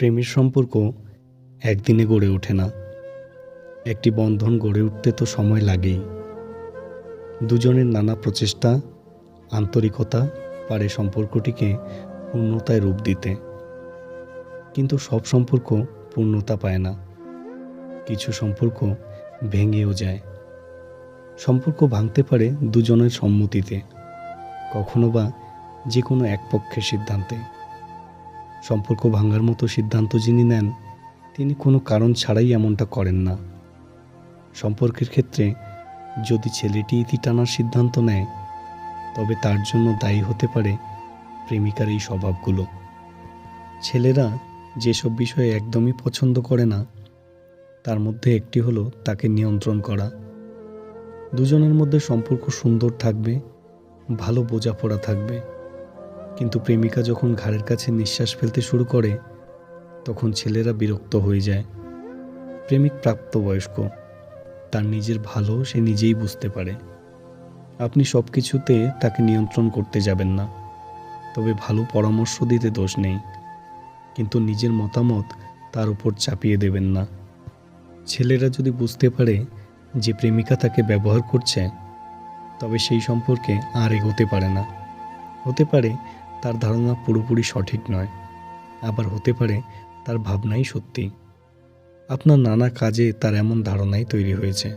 প্রেমের সম্পর্ক একদিনে গড়ে ওঠে না। একটি বন্ধন গড়ে উঠতে তো সময় লাগেই। দুজনের নানা প্রচেষ্টা, আন্তরিকতা পারে সম্পর্কটিকে পূর্ণতায় রূপ দিতে। কিন্তু সব সম্পর্ক পূর্ণতা পায় না। কিছু সম্পর্ক ভেঙেও যায়। সম্পর্ক ভাঙতে পারে দুজনের সম্মতিতে, কখনো বা যে কোনো এক পক্ষের সিদ্ধান্তে। সম্পর্ক ভাঙার মতো সিদ্ধান্ত যিনি নেন, তিনি কোনো কারণ ছাড়াই এমনটা করেন না। সম্পর্কের ক্ষেত্রে যদি ছেলেটি ইতি টানার সিদ্ধান্ত নেয়, তবে তার জন্য দায়ী হতে পারে প্রেমিকার এই স্বভাবগুলো। ছেলেরা যেসব বিষয়ে একদমই পছন্দ করে না, তার মধ্যে একটি হলো তাকে নিয়ন্ত্রণ করা। দুজনের মধ্যে সম্পর্ক সুন্দর থাকবে, ভালো বোঝাপড়া থাকবে। কিন্তু প্রেমিকা যখন ঘাড়ের কাছে নিঃশ্বাস ফেলতে শুরু করে, তখন ছেলেরা বিরক্ত হয়ে যায়। প্রেমিক প্রাপ্তবয়স্ক, তার নিজের ভালো সে নিজেই বুঝতে পারে। আপনি সব কিছুতে তাকে নিয়ন্ত্রণ করতে যাবেন না। তবে ভালো পরামর্শ দিতে দোষ নেই। কিন্তু নিজের মতামত তার উপর চাপিয়ে দেবেন না। ছেলেরা যদি বুঝতে পারে যে প্রেমিকা তাকে ব্যবহার করছে, তবে সেই সম্পর্কে আর এগোতে পারে না। হতে পারে তার ধারণা পুরোপুরি সঠিক নয়। আবার হতে পারে তার ভাবনাই সত্যি। আপনার নানা কাজে তার এমন ধারণাই তৈরি হয়েছে।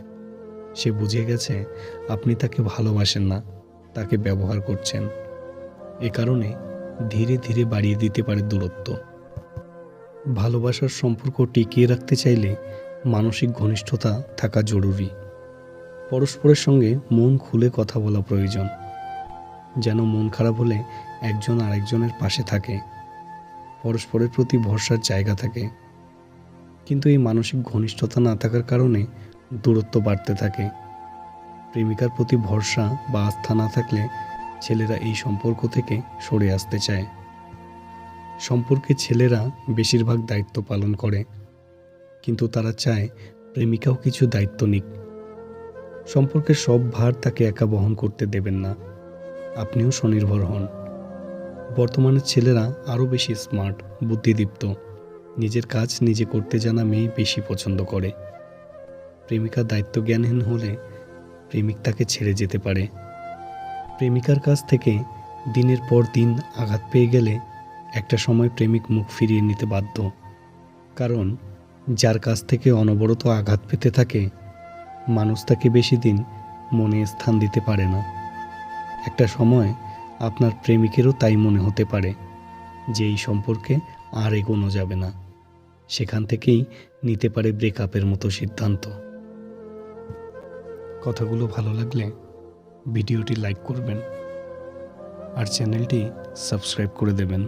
সে বুঝে গেছে আপনি তাকে ভালোবাসেন না, তাকে ব্যবহার করছেন। এ কারণে ধীরে ধীরে বাড়িয়ে দিতে পারে দূরত্ব। ভালোবাসার সম্পর্ক টিকিয়ে রাখতে চাইলে মানসিক ঘনিষ্ঠতা থাকা জরুরি। পরস্পরের সঙ্গে মন খুলে কথা বলা প্রয়োজন। যেন মন খারাপ হলে একজন আরেকজনের পাশে থাকে। পরস্পরের প্রতি ভরসার জায়গা থাকে। কিন্তু এই মানসিক ঘনিষ্ঠতা না থাকার কারণে দূরত্ব বাড়তে থাকে। প্রেমিকার প্রতি ভরসা বা আস্থা না থাকলে ছেলেরা এই সম্পর্ক থেকে সরে আসতে চায়। সম্পর্কে ছেলেরা বেশিরভাগ দায়িত্ব পালন করে। কিন্তু তারা চায় প্রেমিকাও কিছু দায়িত্ব নিক। সম্পর্কের সব ভার তাকে একা বহন করতে দেবেন না। আপনিও স্বনির্ভর হন। বর্তমানের ছেলেরা আরও বেশি স্মার্ট, বুদ্ধিদীপ্ত। নিজের কাজ নিজে করতে জানা মেয়ে বেশি পছন্দ করে। প্রেমিকা দায়িত্ব জ্ঞানহীন হলে প্রেমিক তাকে ছেড়ে যেতে পারে। প্রেমিকার কাছ থেকে দিনের পর দিন আঘাত পেয়ে গেলে একটা সময় প্রেমিক মুখ ফিরিয়ে নিতে বাধ্য। কারণ যার কাছ থেকে অনবরত আঘাত পেতে থাকে, মানুষ তাকে বেশি দিন মনে স্থান দিতে পারে না। একটা সময় আপনার প্রেমিকেরও তাই মনে হতে পারে যে এই সম্পর্কে আর এগোনো যাবে না। সেখান থেকেই নিতে পারে ব্রেকআপের মতো সিদ্ধান্ত। কথাগুলো ভালো লাগলে ভিডিওটি লাইক করবেন আর চ্যানেলটি সাবস্ক্রাইব করে দেবেন।